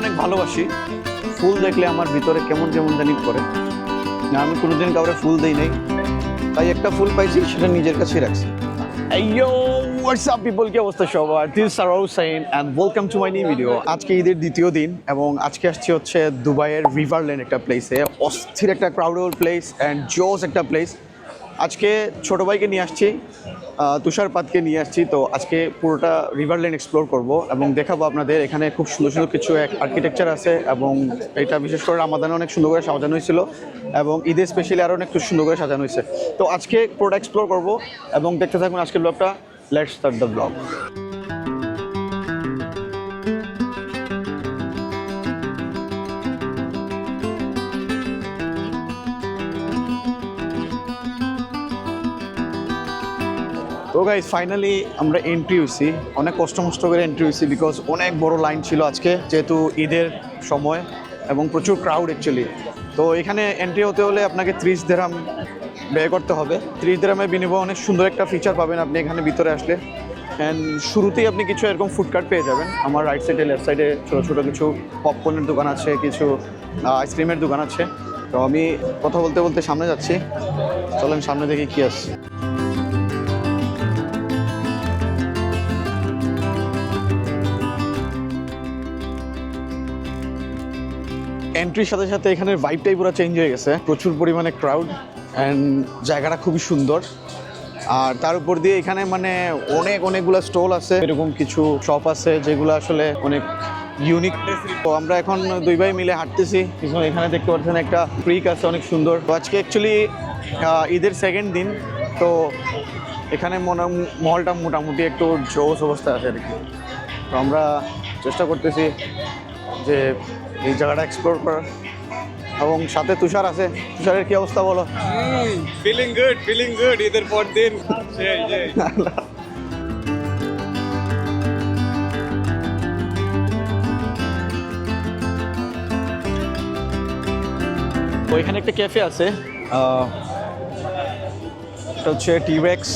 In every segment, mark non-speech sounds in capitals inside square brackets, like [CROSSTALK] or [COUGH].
অনেক ভালোবাসি। ফুল দেখলে আমার ভিতরে কেমন কেমন জানি করে না, আমি কোনোদিন কাউরে ফুল দিই নাই। তাই একটা ফুল পাইছি, সেটা নিজের কাছেই রাখছি? কি অবস্থা my new video. আজকে দ্বিতীয় দিন এবং আজকে আসছি হচ্ছে দুবাইয়ের একটা প্লেসে অস্থির একটা প্লেস অ্যান্ড জোস একটা প্লেস আজকে ছোট ভাইকে নিয়ে আসছি। তুষারপাতকে নিয়ে আসছি। তো আজকে পুরোটা রিভার রিভারল্যান্ড এক্সপ্লোর করব এবং দেখাবো আপনাদের এখানে খুব সুন্দর সুন্দর কিছু এক আর্কিটেকচার আছে এবং এটা বিশেষ করে রামাদানে অনেক সুন্দর করে সাজানো হয়েছিল এবং ঈদের স্পেশালি আরও অনেক সুন্দর করে সাজানো হয়েছে। তো আজকে পুরোটা এক্সপ্লোর করব এবং দেখতে থাকুন আজকের ব্লগটা লেটস স্টার্ট দ্য ব্লগ তো গাইজ ফাইনালি আমরা এন্ট্রি হয়েছি। অনেক কষ্ট মষ্ট করে এন্ট্রি হয়েছি বিকজ অনেক বড় লাইন ছিল আজকে, যেহেতু ঈদের সময় এবং প্রচুর ক্রাউড অ্যাকচুয়ালি তো এখানে এন্ট্রি হতে হলে আপনাকে ত্রিশ দেরাম ব্যয় করতে হবে। ত্রিশ দেরামের বিনিময়ে অনেক সুন্দর একটা ফিচার পাবেন আপনি এখানে ভিতরে আসলে। অ্যান্ড শুরুতেই আপনি কিছু এরকম ফুডকার্ট পেয়ে যাবেন। আমার রাইট সাইডে লেফট সাইডে ছোটো ছোটো কিছু পপকর্নের দোকান আছে, কিছু আইসক্রিমের দোকান আছে। তো আমি কথা বলতে বলতে সামনে যাচ্ছি। চলেন সামনে দেখি কী আসছে এন্ট্রির সাথে সাথে এখানের ভাইবটাই পুরো চেঞ্জ হয়ে গেছে। প্রচুর পরিমাণে ক্রাউড অ্যান্ড জায়গাটা খুবই সুন্দর। আর তার উপর দিয়ে এখানে মানে অনেক অনেকগুলো স্টল আছে, এরকম কিছু শপ আছে যেগুলো আসলে অনেক ইউনিক তো আমরা এখন দুই ভাই মিলে হাঁটতেছি। এখানে দেখতে পাচ্ছেন একটা ক্রিক আছে, অনেক সুন্দর। তো আজকে অ্যাকচুয়ালি ঈদের সেকেন্ড দিন। তো এখানে মনে মহলটা মোটামুটি একটু জোস অবস্থায় আছে আর কি। তো আমরা চেষ্টা করতেছি যে এই জায়গাটা এক্সপ্লোর করার। এবং সাথে তুষার আছে। তুষারের কি অবস্থা বলো? ফিলিং গুড ফিলিং গুড ঈদের পর দিন। এখানে একটা ক্যাফে আছে। আহ, এটা হচ্ছে টিভেক্স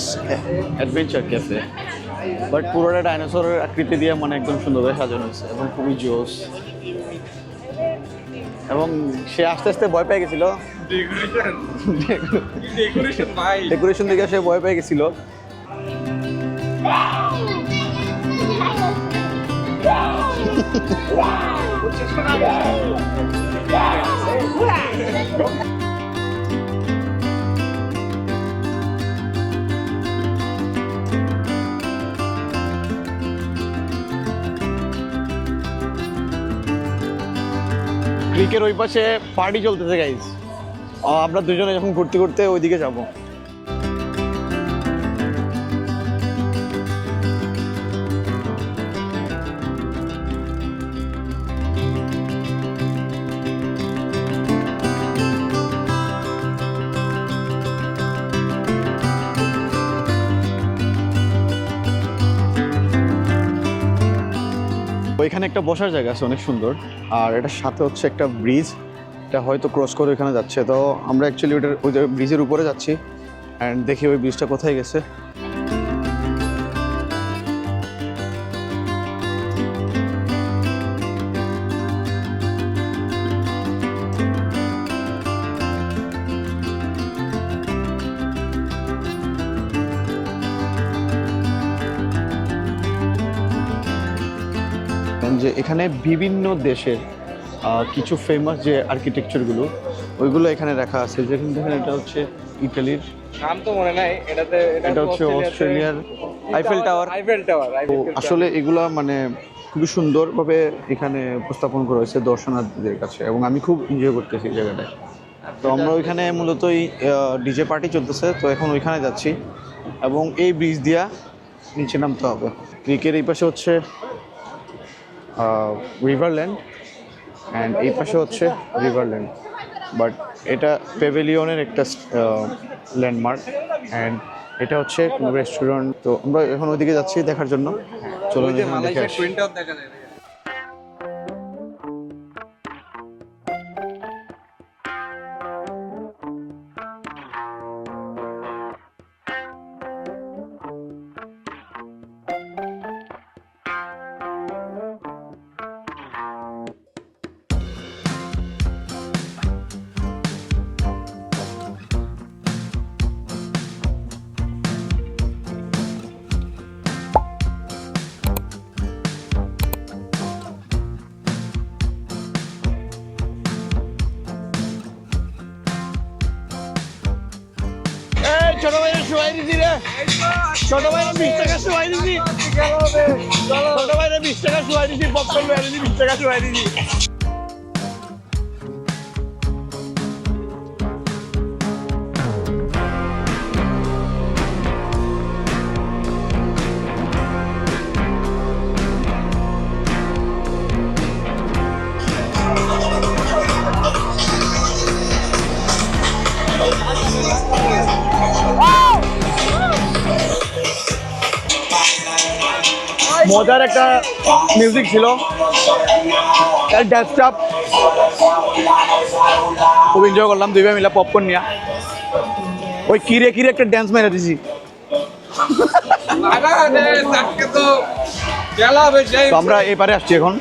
অ্যাডভেঞ্চার ক্যাফে বাট পুরোটা ডাইনোসরের আকৃতি দিয়ে মানে একদম সুন্দরভাবে সাজানো হয়েছে এবং খুবই জোস। এবং সে আস্তে আস্তে ভয় পেয়ে গেছিল। ডেকোরেশন দেখে সে ভয় পেয়ে গেছিল। ক্রিকের ওই পাশে পার্টি চলতেছে গাইজ আমরা দুজনে যখন ঘুরতে ঘুরতে ওইদিকে যাব। ওইখানে একটা বসার জায়গা আছে, অনেক সুন্দর। আর এটার সাথে হচ্ছে একটা ব্রিজ, এটা হয়তো ক্রস করে ওইখানে যাচ্ছে। তো আমরা অ্যাকচুয়ালি ওইটার ওই ব্রিজের উপরে যাচ্ছি। অ্যান্ড দেখি ওই ব্রিজটা কোথায় গেছে। এখানে বিভিন্ন দেশের কিছু ফেমাস যে আর্কিটেকচারগুলো ওইগুলো এখানে রাখা আছে। যেখানে দেখেন এটা হচ্ছে ইটালির নাম তো মনে নাই এটাতে এটা হচ্ছে অস্ট্রেলিয়ার আইফেল টাওয়ার আইফেল টাওয়ার তো আসলে এগুলা মানে খুবই সুন্দরভাবে এখানে উপস্থাপন করা হয়েছে দর্শনার্থীদের কাছে এবং আমি খুব এনজয় করতেছি এই জায়গাটায়। তো আমরা ওইখানে মূলত এই ডিজে পার্টি চলতেছে তো এখন ওইখানে যাচ্ছি এবং এই ব্রিজ দিয়া নিচে নামতে হবে। ক্রিকের এই পাশে হচ্ছে রিভারল্যান্ড অ্যান্ড এই পাশে হচ্ছে রিভারল্যান্ড বাট এটা পেভেলিয়নের একটা ল্যান্ডমার্ক অ্যান্ড এটা হচ্ছে রেস্টুরেন্ট তো আমরা এখন ওইদিকে যাচ্ছি দেখার জন্য। চলুন দেখে যে দেখে ছোট ভাই সবাই দিদি রে। ছোট ভাই বিশ টাকা সবাই দিদি ছোট ভাই বিশ টাকা সবাই দিদি পপকর্ন বিশ টাকা সবাই দিদি মজার একটা মিউজিক ছিল। ডেস্কটপ খুব এনজয় করলাম দুই ভাই মিলে পপকর্ন নিয়ে। ওই কিরে কিরে একটা ড্যান্স মেরে দিছি। তো আমরা এবারে আসছি এখন।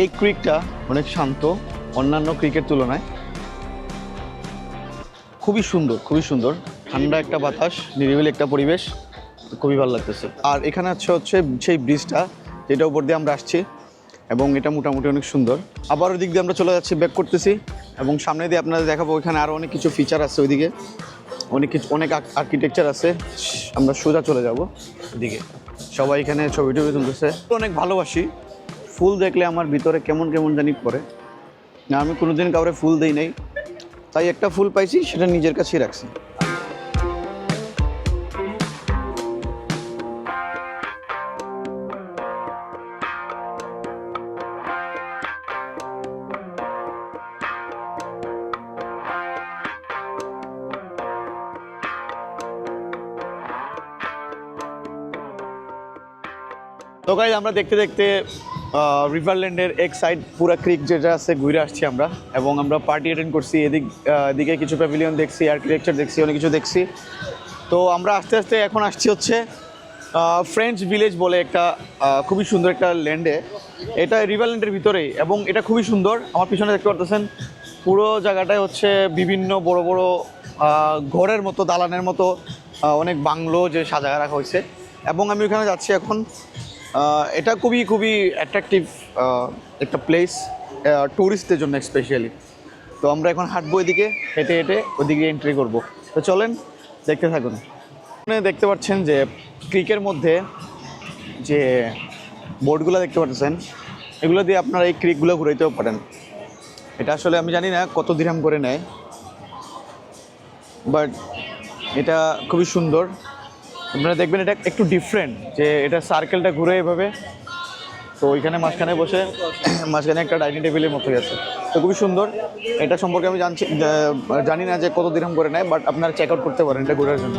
এই ক্রিকটা অনেক শান্ত, অন্যান্য ক্রিকের তুলনায় খুবই সুন্দর খুবই সুন্দর। ঠান্ডা একটা বাতাস, নিরিবিলি একটা পরিবেশ, খুবই ভালো লাগতেছে। আর এখানে আছে হচ্ছে সেই ব্রিজটা, যেটা উপর দিয়ে আমরা আসছি, এবং এটা মোটামুটি অনেক সুন্দর। আবার ওই দিক দিয়ে আমরা চলে যাচ্ছি ব্যাক করতেছি, এবং সামনে দিয়ে আপনাদের দেখাবো, ওইখানে আরও অনেক কিছু ফিচার আছে ওইদিকে। অনেক কিছু, অনেক আর্কিটেকচার আছে। আমরা সোজা চলে যাব ওইদিকে। সবাই এখানে ছবি টবি তুলতেছে। অনেক ভালোবাসি। ফুল দেখলে আমার ভিতরে কেমন কেমন জানি পড়ে। না, আমি কোনোদিন কাউরে ফুল দেই নাই। তাই একটা ফুল পাইছি, সেটা নিজের কাছেই রাখছি। তো গাইজ আমরা দেখতে দেখতে রিভারল্যান্ডের এক সাইড পুরা ক্রিক যেটা আছে ঘুরে আসছি আমরা, এবং আমরা পার্টি অ্যাটেন্ড করছি, এদিক এদিকে কিছু প্যাভিলিয়ন দেখছি আর্কিটেকচার দেখছি, অনেক কিছু দেখছি। তো আমরা আস্তে আস্তে এখন আসছি হচ্ছে ফ্রেঞ্চ ভিলেজ বলে একটা খুবই সুন্দর একটা ল্যান্ডে এটা রিভারল্যান্ডের ভিতরেই, এবং এটা খুবই সুন্দর। আমার পিছনে দেখতে পারতেছেন, পুরো জায়গাটায় হচ্ছে বিভিন্ন বড় বড় ঘরের মতো, দালানের মতো অনেক বাংলো যে সাজা রাখা হয়েছে। এবং আমি ওখানে যাচ্ছি এখন এটা খুবই খুবই অ্যাট্রাকটিভ একটা প্লেস ট্যুরিস্টদের জন্য স্পেশালি তো আমরা এখন হাঁটবো এদিকে, হেঁটে হেঁটে ওদিকে এন্ট্রি করব। তো চলেন, দেখতে থাকুন। এখানে দেখতে পাচ্ছেন যে ক্রিকের মধ্যে যে বোর্ডগুলো দেখতে পাচ্ছেন, এগুলো দিয়ে আপনারা এই ক্রিকগুলো ঘুরাইতেও পারেন। এটা আসলে আমি জানি না কত দিরাম করে নেয় বাট এটা খুবই সুন্দর। আপনারা দেখবেন এটা একটু ডিফারেন্ট যে এটা সার্কেলটা ঘুরে এভাবে। তো ওইখানে মাঝখানে বসে [CLEARS THROAT] মাঝখানে একটা ডাইনিং টেবিলের মতোই আছে তো খুবই সুন্দর। এটা সম্পর্কে আমি জানছি, জানি না যে কত দিরহাম করে নেয় বাট আপনারা চেক আউট করতে পারেন এটা ঘোরার জন্য।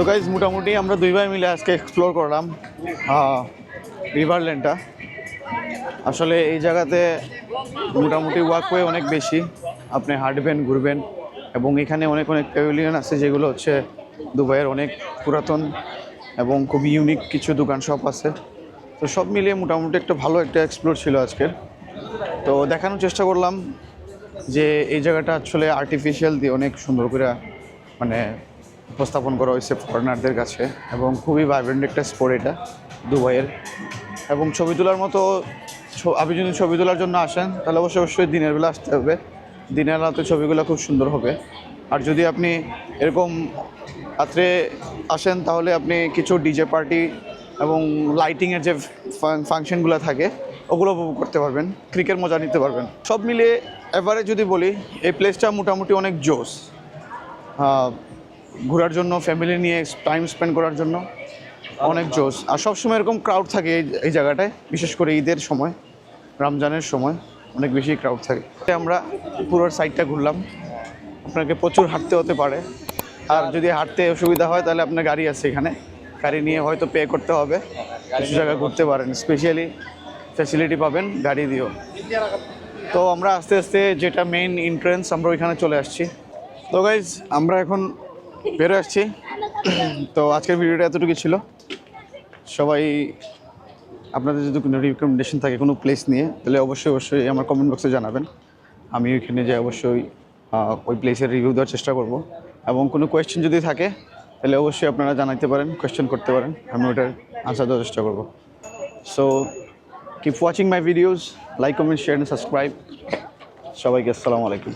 তো গাইজ মোটামুটি আমরা দুই ভাই মিলে আজকে এক্সপ্লোর করলাম রিভার লেনটা আসলে এই জায়গাতে মোটামুটি ওয়াকওয়ে অনেক বেশি। আপনি হাঁটবেন, ঘুরবেন এবং এখানে অনেক অনেক প্যাভিলিয়ন আছে যেগুলো হচ্ছে দুবাইয়ের অনেক পুরাতন এবং খুব ইউনিক কিছু দোকান শপ আছে। তো সব মিলিয়ে মোটামুটি একটা ভালো একটা এক্সপ্লোর ছিল আজকের। তো দেখানোর চেষ্টা করলাম যে এই জায়গাটা আসলে আর্টিফিশিয়াল দিয়ে অনেক সুন্দর করে মানে উপস্থাপন করা হয়েছে ফরেনারদের কাছে এবং খুবই ভাইব্রেন্ট একটা স্পোর্ট এটা, দুবাইয়ের। এবং ছবি তোলার মতো আপনি যদি ছবি তোলার জন্য আসেন, তাহলে অবশ্যই অবশ্যই দিনের বেলা আসতে হবে। দিনের রাতে ছবিগুলো খুব সুন্দর হবে। আর যদি আপনি এরকম রাত্রে আসেন, তাহলে আপনি কিছু ডিজে পার্টি এবং লাইটিংয়ের যে ফাংশনগুলো থাকে, ওগুলো উপভোগ করতে পারবেন ক্রিকেট মজা নিতে পারবেন। সব মিলিয়ে এবারে যদি বলি, এই প্লেসটা মোটামুটি অনেক জোস ঘোরার জন্য ফ্যামিলি নিয়ে টাইম স্পেন্ড করার জন্য অনেক জোস আর সবসময় এরকম ক্রাউড থাকে এই জায়গাটায়, বিশেষ করে ঈদের সময়, রমজানের সময় অনেক বেশি ক্রাউড থাকে। আমরা পুরো সাইডটা ঘুরলাম। আপনাকে প্রচুর হাঁটতে হতে পারে। আর যদি হাঁটতে অসুবিধা হয়, তাহলে আপনার গাড়ি আছে এখানে। গাড়ি নিয়ে হয়তো পে করতে হবে। কিছু জায়গায় ঘুরতে পারেন। স্পেশালি ফ্যাসিলিটি পাবেন, গাড়ি দিয়েও। তো আমরা আস্তে আস্তে যেটা মেইন এন্ট্রেন্স আমরা ওইখানে চলে আসছি। তো গাইজ আমরা এখন বেরো আসছি। তো আজকের ভিডিওটা এতটুকু ছিল। সবাই, আপনাদের যদি কোনো রিকমেন্ডেশন থাকে কোনো প্লেস নিয়ে, তাহলে অবশ্যই অবশ্যই আমার কমেন্ট বক্সে জানাবেন। আমি ওইখানে যে অবশ্যই ওই প্লেসের রিভিউ দেওয়ার চেষ্টা করব। এবং কোনো কোয়েশ্চেন যদি থাকে, তাহলে অবশ্যই আপনারা জানাইতে পারেন কোয়েশ্চেন করতে পারেন। আমি ওটার আনসার দেওয়ার চেষ্টা করব। So keep watching my videos like comment share and subscribe সবাইকে আসসালামু আলাইকুম।